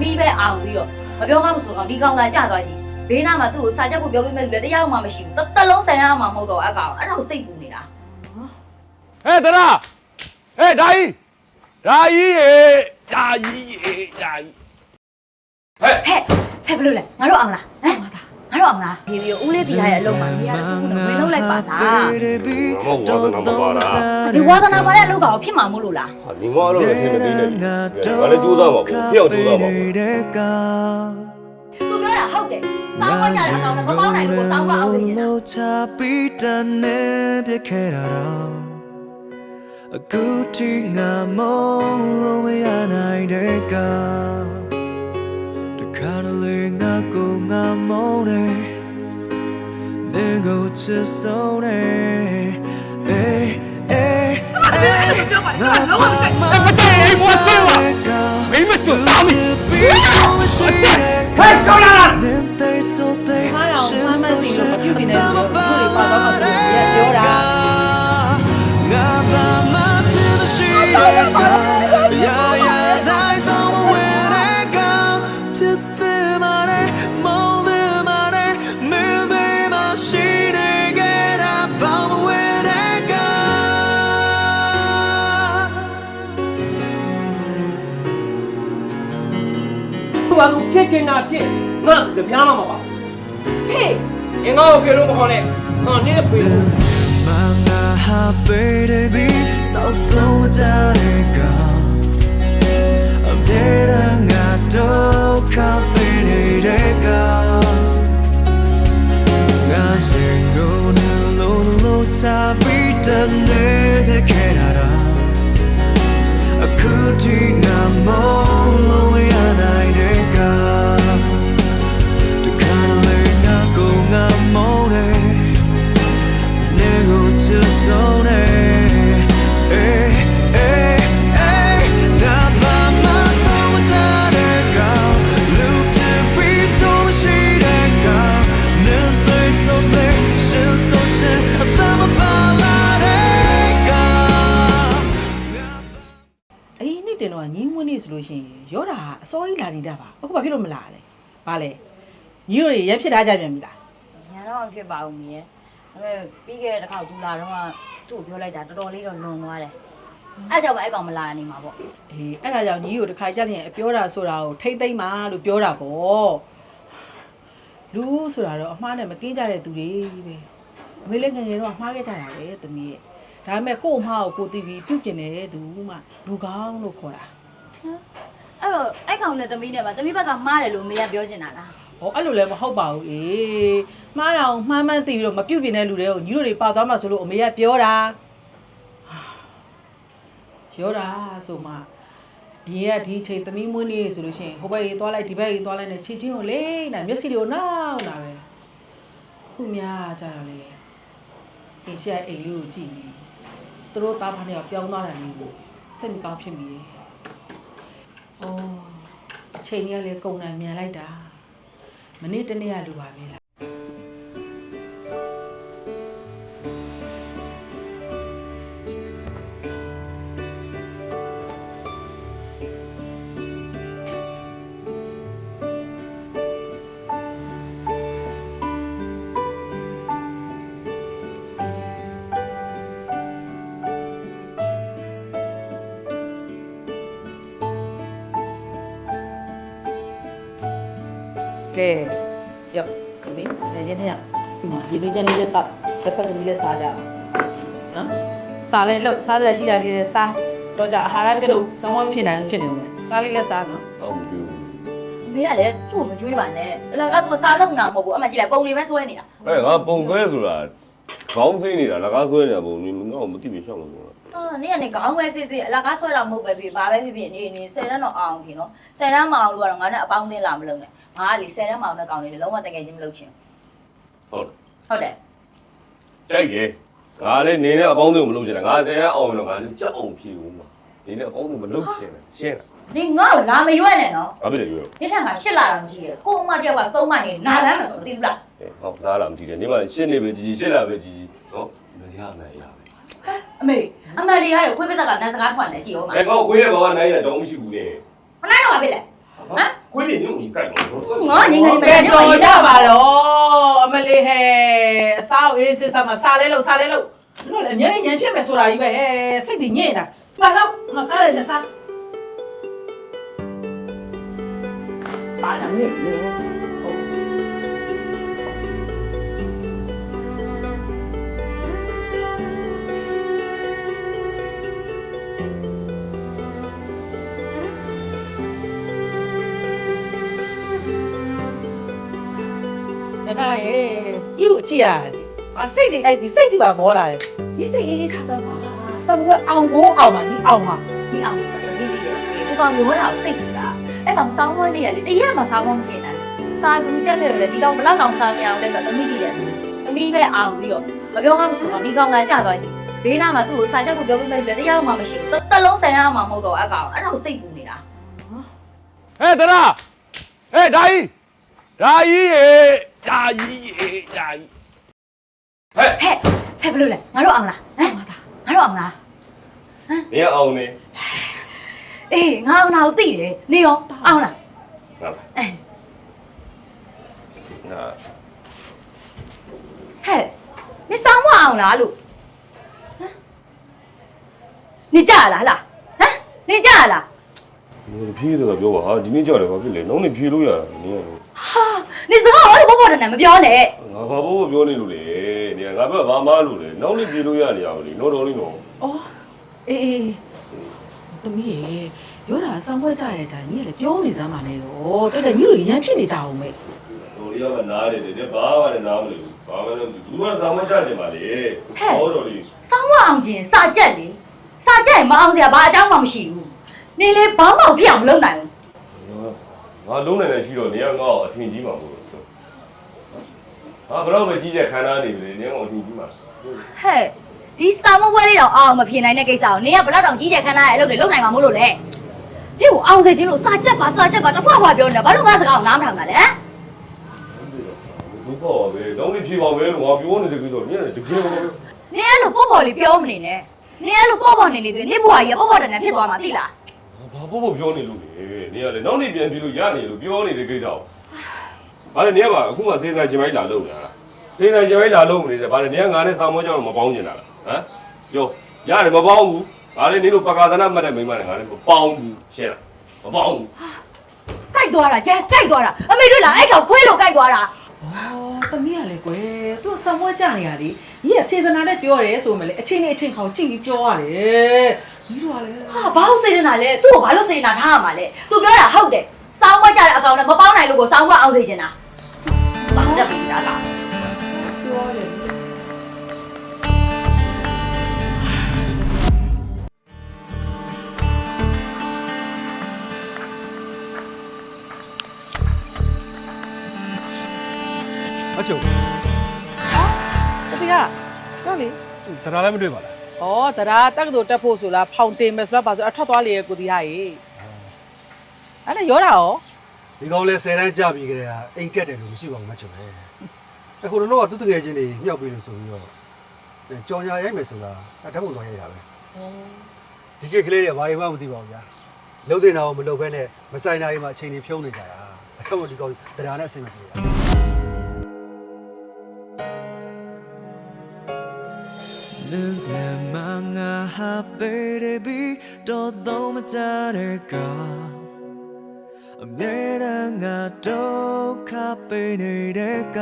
သမီးပဲအောင်ပြီးတော့မပြောကောင်းမဆိုကောင်းဒီကောင်သာကြာသွားကြည့်ဘေးနားမှာသူ့ကိုစာချက်ဖို့ပြောပေးမဲ့လူလည်းတရားမှမရှိဘူးတတလုံးဆိုင်ရမှမဟုတ်တော့အကောင်အဲ့ဒါကိုစိတ်ပူနေတာဟဲ့တရာဟဲ့ဒါကြီးဒါကြီးရေဒါကြီးရေဒါကြီးဟဲ့ဟဲ့ဟဲ့ဘလို့လဲငါတို့အောင်လားဟမ် ငါတို့အောင်လားဒီပြီးဦးလေးတီထားရဲ့အလုံးမှာနေရာတစ်ခုနဲ့ဝင်လုံးလိုက်ပါလားမဟုတ်ဝါသနာမပါလားဒီဝါသနာပါတဲ့အလုပ်ကောင်ဖြစ်မှာမို့လို့လားဟာညီမအလုပ်နဲ့ထင်နေနေငါလည်းကြိုးစားပါဘူးဖျောက်ကြိုးစားပါဘူးသူပြောတာဟုတ်တယ်စောင်းဝကြတဲ့အကောင်နဲ့မပေါင်းနိုင်လို့စောင်းဝအောင်နေနေတာလို့ချပြီးတန်နေပြခဲ့တာတော့အခုထိငါမလို့မရနိုင်တဲ့ကတ ချစ်ဆုံးတယ်အေးအေးအေးငါလုံးဝမကြိုက်မကြိုက်ဘူးမသိပါမင်းမကြိုးသားမီဟဲ့ကောလာ ချင်တာဖြစ်ငါကြပြားမှမပါဟေးအင်္ဂါကိုဖေလို့မခေါ်နဲ့ငါနင်းဖေလို့ Manga happy baby so don't matter go I'm there and I don't copy it go Ga single no no no ta be done the canada A cootie na mo တင်တော့ညီးမွေးနေ့ဆိုလို့ရှိရင်ရောတာအစောကြီးလာနေတာပါအခုဘာဖြစ်လို့မလာလဲဘာလဲညီတို့တွေရက်ဖြစ်ထားကြပြန်ပြီလားညာတော့မဖြစ်ပါဘူးမင်းရဲ့ဒါပေမဲ့ပြီးခဲ့တဲ့တစ်ခါသူလာတော့ကသူ့ကိုပြောလိုက်တာတော်တော်လေးတော့လွန်သွားတယ်အဲ့ကြောင့်ပဲအဲ့ကောင်မလာနေမှာပေါ့အေးအဲ့ဒါကြောင့်ညီးကိုတစ်ခါကြက်ရင်အပြောတာဆိုတာကိုထိမ့်သိမ့်ပါလို့ပြောတာပေါ့လူဆိုတာတော့အမှားနဲ့မကင်းကြတဲ့သူတွေပဲအမေလည်းငယ်ငယ်တော့အမှားခဲ့ကြတာပဲသမီးရဲ့ ဒါပေမဲ့ကို့အမှားကိုကိုသိပြီးပြုတ်ကျင်တဲ့သူမှလူကောင်းလို့ခေါ်တာအဲ့တော့အဲ့ကောင်နဲ့သမီးနဲ့ပါသမီးဘက်ကမှားတယ်လို့မရပြောချင်တာလားဟောအဲ့လိုလည်းမဟုတ်ပါဘူးအေးမှားအောင်မှားမှန်းသိပြီးတော့မပြုတ်ပြင်းတဲ့လူတွေကိုညီတို့တွေပါသွားမှဆိုလို့အမေကပြောတာပြောတာဆိုမှအရင်ကဒီချိန်သမီးမွေးနေဆိုလို့ရှိရင်ဟိုဘက်ကြီးသွားလိုက်ဒီဘက်ကြီးသွားလိုက်နဲ့ချီချင်းကိုလိမ့်နာမျက်စိတွေကိုနောက်လာပဲခုများကြတော့လေအင်းရှာအိမ်လေးကိုကြည့်နေ သူတို့သားဖားနေကပြောင်းသွားတယ်မျိုးကိုစိတ်မကောင်းဖြစ်မိတယ်။အော်အချိန်ကြီးကလည်းကုန်တယ်မြန်လိုက်တာ။မနေ့တနေ့ကလိုပါပဲလား ကဲရောက်ပြီလေရင်းရဒီမှာဒီလိုချင်နေတဲ့တော့တစ်ဖက်ကလေးလေးစားကြအောင်နော်စားလဲလို့စားရရှိတာလေးလေးစားတော့ကြအာဟာရပြလို့စောင်းဝဖြစ်နိုင်ဖြစ်နေဦးမယ်စားလေးလေးစားနော်တော့မကြည့်ဘူးအမေကလည်းသူ့ကိုမကြွေးပါနဲ့အလားကသူစားလုံးနာမဟုတ်ဘူးအမှကြည့်လိုက်ပုံလေးပဲဆွဲနေတာဟဲ့ငါပုံခွဲဆိုတာခေါင်းစိမ့်နေတာလက်ကားဆွဲနေတာပုံမျိုးငါ့ကိုမသိဘူးရှောက်လို့ပြောတာအာနေ့ကနေခေါင်းပဲစစ်စစ်အလားကဆွဲတာမဟုတ်ပဲဖြစ်ဘာပဲဖြစ်ဖြစ်နေနေ10တန်းတော့အောင်ဖြစ်နော်10တန်းမအောင်လို့ကတော့ငါနဲ့အပေါင်းအသင်းလာမလုပ်နဲ့ ငါကလေ10တန်းမအောင်တဲ့ကောင်လေးတွေလုံးဝတကယ်ချင်းမလုပ်ချင်ဟုတ်ဟုတ်တယ်ကြိုက်တယ်ငါလည်းနေနဲ့အပေါင်းအသင်းကိုမလုပ်ချင်တာငါဆယ်ရအောင်လို့ငါလည်းကြောက်အောင်ဖြေဦးမှာနေနဲ့အပေါင်းအသင်းမလုပ်ချင်တယ်ရှင်းလားနေငါ့ကိုလာမရွက်နဲ့နော်ဘာဖြစ်လဲပြောညထန်ကရှစ်လာတောင်ကြီးတယ်ကိုအမတယောက်ကသုံးမနေနာလမ်းမှာဆိုမသိဘူးလားအေးဟောသားလာမကြည့်တယ်နေမှာရှင်းနေပဲကြည်ရှင်းလာပဲကြည်နော်မရမယ်ရမယ်အမေအမေတွေရတယ်ခွေးပစ္စကနတ်စကားထွန်တယ်ကြည့်အောင်မအဲကောခွေးရဲ့ဘာကနိုင်ရတော့မရှိဘူးလေမနိုင်တော့ပါပြီလေဟမ် ခွေးတွေညုံကြီးကြိုက်တော့ငါငင်းငင်းမကဲနေတော်ကြပါတော့အမလေးဟဲ့အစားအေးစစ်စားမစားလဲလို့စားလဲလို့တို့လည်းအများကြီးညံဖြစ်မယ်ဆိုတာကြီးပဲဟဲ့စိတ်တည်ညစ်နေတာစားတော့မစားလဲစားပါလာမြေ ဒါကရဲ့ဒီကိုကြည့်ရတယ်အစိတ်တွေအဲ့ဒီစိတ်တွေပါမောလာတယ်ဒီစိတ်အေးထားစမ်းပါစမ်းကအောင်ကိုအောင်ပါဒီအောင်ပါဒီအောင်တတိတိရဲ့ဒီကောင်မျိုးတာစိတ်ကူတာအဲ့ကောင်စောင်းဝဲနေရလေတရက်မှစားမမဖြစ်နိုင်စားဘူးကြက်လေလေဒီကောင်ဘလောက်တောင်စားမရအောင်လဲဆိုတော့တမိတိရဲ့တမိပဲအောင်ပြီးတော့မပြောမှမဆိုတော့ဒီကောင်ကကြာသွားကြည့်ဘေးနားမှာသူ့ကိုစာချက်ကိုပြောပြမယ်တရားမှမရှိဘူးတလုံးဆယ်ရမ်းမှမဟုတ်တော့အကောင်အဲ့ဒါကိုစိတ်ပူနေတာဟဲ့တရာဟဲ့ဒါကြီးဒါကြီးရေ ဒါကြီးရေဒါကြီးဟဲ့ဟဲ့ဟဲ့ဘလို့လဲငါတို့အောင်လားဟမ်ငါတို့အောင်လားနေအောင်နေအေးငါအောင်တာကိုသိတယ်နေရောအောင်လားငါအဲငါဟဲ့နေဆောင်မအောင်လားလို့ဟမ်နေကြလားဟလားဟမ်နေကြလားနေဖြေးတော့ပြောပါဟာဒီနေ့ကြောက်တယ်ဘာဖြစ်လဲနောက်နေ့ဖြေးလို့ရတာနေရလို့ဟာနေစကားတော့ဘောဘောတ န်နဲ့မပြောနဲ့ငါဘာဘိုးပြောနေလို့လေနေငါဘက်ဘာမှလို့လေနောက်နေ့ဖြေးလို့ရနေရဘူးလေတော့တော်လေးတော့အော်အေးအေးသမီးရေရောတာဆောင်းခွဲကြရကြညီကလည်းပြောနေစမ်းပါနဲ့တော့တော်တော်ညီတို့ရမ်းဖြစ်နေကြအောင်မေတော်လေးကနားတယ်တဲ့ဘာမှလည်းနားမလို့ဘာမှလည်းဘူးကစာမချတယ်ပါလေဟောတော်လေးဆောင်မအောင်ခြင်းစာကြက်လေစာကြက်ရင်မအောင်စရာဘာအကြောင်းမှမရှိဘူးနေလေဘာမှဖြစ်အောင်မလုပ်နိုင်ဘူးငါလုံးနေလည်းရှိတော့နေကငါ့ကိုအထင်ကြီးမှာမို့လို့ ဟာဘယ်တော့မှကြီးတဲ့ခန္ဓာနေပြီလေနေကအထင်ကြီးမှာဟဲ့ဒီစာမပွဲလေးတော့အောင်မဖြစ်နိုင်တဲ့ကိစ္စကိုနေကဘလောက်တောင်ကြီးကျယ်ခမ်းနားရဲ့အလုပ်တွေလုပ်နိုင်မှာမို့လို့လေဒီကိုအောင်စေခြင်းလို့စာကြက်ပါစာကြက်ပါတစ်ဖွာဖွာပြောနေတာဘာလို့ငါစကားကိုနားမထောင်တာလဲဟမ်ဒုက္ခပါပဲလုံးလေးဖြေပါပဲလို့ငါပြောနေတဲ့ကိစ္စနေတကယ်ပဲနေအဲ့လိုပေါ့ပေါ့လေးပြောမနေနဲ့နေအဲ့လိုပေါ့ပေါ့နေနေသွေးနေဘွားကြီးကပေါ့ပေါ့တန်တန်ဖြစ်သွားမှာသိလားဘာဖို့ဖို့ပြောနေလို့လေနေကလေနောက်နေ့ပြန်ပြီးလို့ရနေလို့ပြောနေတဲ့ကိစ္စကို ဘာလဲနေကပါအခုမှစေတနာကျင်မိုင်းလာလို့လားစေတနာကျင်မိုင်းလာလို့မနေတယ်ဘာလဲနေကငါနဲ့ဆောင်းမောကြောင့်မပေါင်းကျင်တာလားဟမ်ပြောရတယ်မပေါင်းဘူးဘာလဲနေလို့ပကာသနာမှတ်တဲ့မိမနဲ့ငါနဲ့မပေါင်းဘူးရှင်းလားမပေါင်းဘူးကြိုက်သွားတာကျန်ကြိုက်သွားတာအမေတို့လားအဲ့ကောင်ခွေးလို့ကြိုက်သွားတာအော်သမီးကလည်းကွယ်သူဆောင်းခွဲကြနေရလေညီကစေတနာနဲ့ပြောတယ်ဆိုမှလေအချင်းနဲ့အချင်းခေါင်ကြည့်ပြီးပြောရတယ်ညီတို့ကလည်းဟာဘာလို့စေတနာလဲသူ့ကိုဘာလို့စေတနာထားရမှာလဲသူပြောတာဟုတ်တယ် စောင်းမကြတဲ့အကောင်နဲ့မပေါင်းနိုင်လို့ကိုစောင်းမအောင်စေချင်တာစောင်းရက်ပြီးတာလားပြောတယ်အချုပ်တတိယပြောလေတရားလည်းမတွေ့ပါလားဩတရားတက္ကသိုလ်တက်ဖို့ဆိုလားဖောင်တင်မယ်ဆိုတော့ပါဆိုအထွက်သွားလေကိုတီးရရေ အဲ့ဒါရောတာရောဒီကောင်လဲ10တန်းကြပြီကြတဲ့အိမ်ကက်တယ်လို့မရှိပါဘူးမချုပ်ပဲအခုတော့သူတငယ်ချင်းတွေမြောက်ပြီးလို့ဆိုပြီးတော့ကြောင်ညာရိုက်မယ်ဆိုတာဓာတ်ပုံတော်ရိုက်တာပဲဒီကိကလေးတွေဘာတွေမှမသိပါဘူးဗျာလှုပ်တင်တာကိုမလှုပ်ဘဲနဲ့မဆိုင်တာတွေမှာအချိန်တွေဖြုံးနေကြတာအချောင်းဒီကောင်တရားနဲ့အဆင်မပြေတာလူလမငါဟာပေရဘီတော့တော့မကြတဲ့က အမြဲတမ်းငါဒုက္ခပေးနေတဲ့က